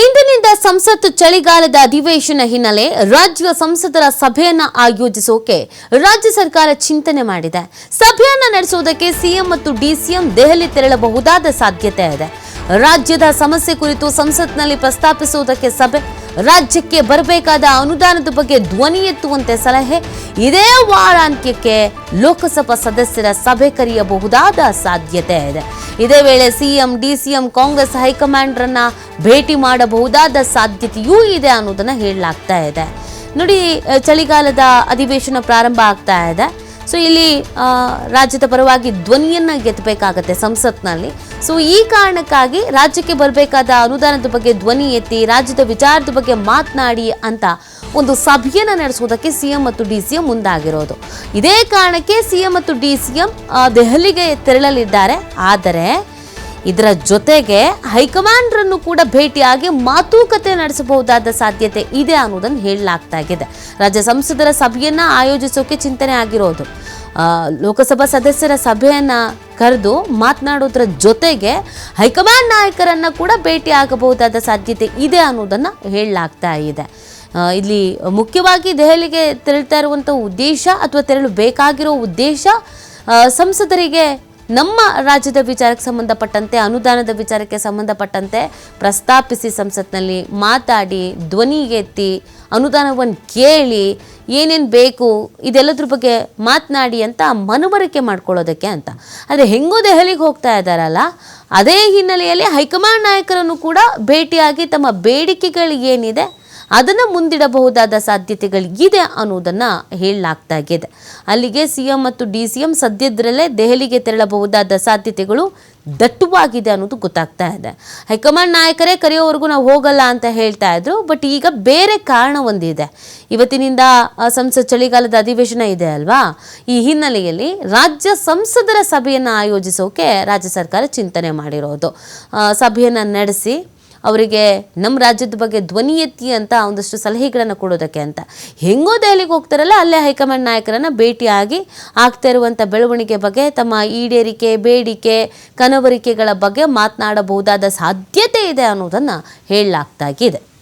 ಇಂದಿನಿಂದ ಸಂಸತ್ ಚಳಿಗಾಲದ ಅಧಿವೇಶನ ಹಿನ್ನೆಲೆ ರಾಜ್ಯ ಸಂಸದರ ಸಭೆಯನ್ನ ಆಯೋಜಿಸೋಕೆ ರಾಜ್ಯ ಸರ್ಕಾರ ಚಿಂತನೆ ಮಾಡಿದೆ. ಸಭೆಯನ್ನ ನಡೆಸುವುದಕ್ಕೆ ಸಿಎಂ ಮತ್ತು ಡಿಸಿಎಂ ದೆಹಲಿ ತೆರಳಬಹುದಾದ ಸಾಧ್ಯತೆ ಇದೆ. ರಾಜ್ಯದ ಸಮಸ್ಯೆ ಕುರಿತು ಸಂಸತ್ನಲ್ಲಿ ಪ್ರಸ್ತಾಪಿಸುವುದಕ್ಕೆ ಸಭೆ. ರಾಜ್ಯಕ್ಕೆ ಬರಬೇಕಾದ ಅನುದಾನದ ಬಗ್ಗೆ ಧ್ವನಿ ಎತ್ತುವಂತೆ ಸಲಹೆ. ಇದೇ ವಾರಾಂತ್ಯಕ್ಕೆ ಲೋಕಸಭಾ ಸದಸ್ಯರ ಸಭೆ ಕರೆಯಬಹುದಾದ ಸಾಧ್ಯತೆ ಇದೆ. ಇದೇ ವೇಳೆ ಸಿಎಂ, ಡಿಸಿಎಂ, ಕಾಂಗ್ರೆಸ್ ಹೈಕಮಾಂಡ್ರನ್ನ ಭೇಟಿ ಮಾಡಬಹುದಾದ ಸಾಧ್ಯತೆಯೂ ಇದೆ ಅನ್ನೋದನ್ನ ಹೇಳಲಾಗ್ತಾ ಇದೆ. ನೋಡಿ, ಚಳಿಗಾಲದ ಅಧಿವೇಶನ ಪ್ರಾರಂಭ ಆಗ್ತಾ ಇದೆ. ಸೊ ಇಲ್ಲಿ ರಾಜ್ಯದ ಪರವಾಗಿ ಧ್ವನಿಯನ್ನ ಗೆದ್ದಬೇಕಾಗತ್ತೆ ಸಂಸತ್ನಲ್ಲಿ. ಸೊ ಈ ಕಾರಣಕ್ಕಾಗಿ ರಾಜ್ಯಕ್ಕೆ ಬರಬೇಕಾದ ಅನುದಾನದ ಬಗ್ಗೆ ಧ್ವನಿ ಎತ್ತಿ, ರಾಜ್ಯದ ವಿಚಾರದ ಬಗ್ಗೆ ಮಾತನಾಡಿ ಅಂತ ಒಂದು ಸಭೆಯನ್ನು ನಡೆಸುವುದಕ್ಕೆ ಸಿಎಂ ಮತ್ತು ಡಿ ಸಿ ಎಂ ಮುಂದಾಗಿರೋದು. ಇದೇ ಕಾರಣಕ್ಕೆ ಸಿಎಂ ಮತ್ತು ಡಿ ಸಿ ಎಂ ದೆಹಲಿಗೆ ತೆರಳಲಿದ್ದಾರೆ. ಆದರೆ, ಇದರ ಜೊತೆಗೆ ಹೈಕಮಾಂಡ್ರನ್ನು ಕೂಡ ಭೇಟಿಯಾಗಿ ಮಾತುಕತೆ ನಡೆಸಬಹುದಾದ ಸಾಧ್ಯತೆ ಇದೆ ಅನ್ನೋದನ್ನು ಹೇಳಲಾಗ್ತಾ ಇದೆ. ರಾಜ್ಯ ಸಂಸದರ ಸಭೆಯನ್ನ ಆಯೋಜಿಸೋಕೆ ಚಿಂತನೆ ಆಗಿರೋದು. ಲೋಕಸಭಾ ಸದಸ್ಯರ ಸಭೆಯನ್ನು ಕರೆದು ಮಾತನಾಡೋದ್ರ ಜೊತೆಗೆ ಹೈಕಮಾಂಡ್ ನಾಯಕರನ್ನು ಕೂಡ ಭೇಟಿ ಆಗಬಹುದಾದ ಸಾಧ್ಯತೆ ಇದೆ ಅನ್ನೋದನ್ನು ಹೇಳಲಾಗ್ತಾ ಇದೆ. ಇಲ್ಲಿ ಮುಖ್ಯವಾಗಿ ದೆಹಲಿಗೆ ತೆರಳ್ತಾ ಇರುವಂಥ ಉದ್ದೇಶ ಅಥವಾ ತೆರಳು ಬೇಕಾಗಿರೋ ಉದ್ದೇಶ ಸಂಸದರಿಗೆ ನಮ್ಮ ರಾಜ್ಯದ ವಿಚಾರಕ್ಕೆ ಸಂಬಂಧಪಟ್ಟಂತೆ, ಅನುದಾನದ ವಿಚಾರಕ್ಕೆ ಸಂಬಂಧಪಟ್ಟಂತೆ ಪ್ರಸ್ತಾಪಿಸಿ ಸಂಸತ್ನಲ್ಲಿ ಮಾತಾಡಿ, ಧ್ವನಿ ಎತ್ತಿ, ಅನುದಾನವನ್ನು ಕೇಳಿ ಏನೇನು ಬೇಕು ಇದೆಲ್ಲದ್ರ ಬಗ್ಗೆ ಮಾತನಾಡಿ ಅಂತ ಮನವರಿಕೆ ಮಾಡ್ಕೊಳ್ಳೋದಕ್ಕೆ ಅಂತ. ಆದರೆ ಹೆಂಗೋ ದೆಹಲಿಗೆ ಹೋಗ್ತಾ ಇದ್ದಾರಲ್ಲ ಅದೇ ಹಿನ್ನೆಲೆಯಲ್ಲಿ ಹೈಕಮಾಂಡ್ ನಾಯಕರನ್ನು ಕೂಡ ಭೇಟಿಯಾಗಿ ತಮ್ಮ ಬೇಡಿಕೆಗಳು ಏನಿದೆ ಅದನ್ನು ಮುಂದಿಡಬಹುದಾದ ಸಾಧ್ಯತೆಗಳಿದೆ ಅನ್ನೋದನ್ನು ಹೇಳಲಾಗ್ತಾ ಇದೆ. ಅಲ್ಲಿಗೆ ಸಿಎಂ ಮತ್ತು ಡಿ ಸಿ ಎಂ ಸದ್ಯದರಲ್ಲೇ ದೆಹಲಿಗೆ ತೆರಳಬಹುದಾದ ಸಾಧ್ಯತೆಗಳು ದಟ್ಟುವಾಗಿದೆ ಅನ್ನೋದು ಗೊತ್ತಾಗ್ತಾ ಇದೆ. ಹೈಕಮಾಂಡ್ ನಾಯಕರೇ ಕರೆಯೋವರೆಗೂ ನಾವು ಹೋಗಲ್ಲ ಅಂತ ಹೇಳ್ತಾ ಇದ್ರು, ಬಟ್ ಈಗ ಬೇರೆ ಕಾರಣ ಒಂದಿದೆ. ಇವತ್ತಿನಿಂದ ಸಂಸತ್ ಚಳಿಗಾಲದ ಅಧಿವೇಶನ ಇದೆ ಅಲ್ವಾ? ಈ ಹಿನ್ನೆಲೆಯಲ್ಲಿ ರಾಜ್ಯ ಸಂಸದರ ಸಭೆಯನ್ನು ಆಯೋಜಿಸೋಕೆ ರಾಜ್ಯ ಸರ್ಕಾರ ಚಿಂತನೆ ಮಾಡಿರೋದು. ಸಭೆಯನ್ನು ನಡೆಸಿ ಅವರಿಗೆ ನಮ್ಮ ರಾಜ್ಯದ ಬಗ್ಗೆ ಧ್ವನಿ ಎತ್ತಿ ಅಂತ ಒಂದಷ್ಟು ಸಲಹೆಗಳನ್ನು ಕೊಡೋದಕ್ಕೆ ಅಂತ. ಹೆಂಗೋ ದೆಹಲಿಗೆ ಹೋಗ್ತಾರಲ್ಲ, ಅಲ್ಲೇ ಹೈಕಮಾಂಡ್ ನಾಯಕರನ್ನು ಭೇಟಿಯಾಗಿ ಆಗ್ತಾ ಇರುವಂಥ ಬೆಳವಣಿಗೆ ಬಗ್ಗೆ, ತಮ್ಮ ಈಡೇರಿಕೆ, ಬೇಡಿಕೆ, ಕನವರಿಕೆಗಳ ಬಗ್ಗೆ ಮಾತನಾಡಬಹುದಾದ ಸಾಧ್ಯತೆ ಇದೆ ಅನ್ನೋದನ್ನು ಹೇಳಲಾಗ್ತಾಗಿದೆ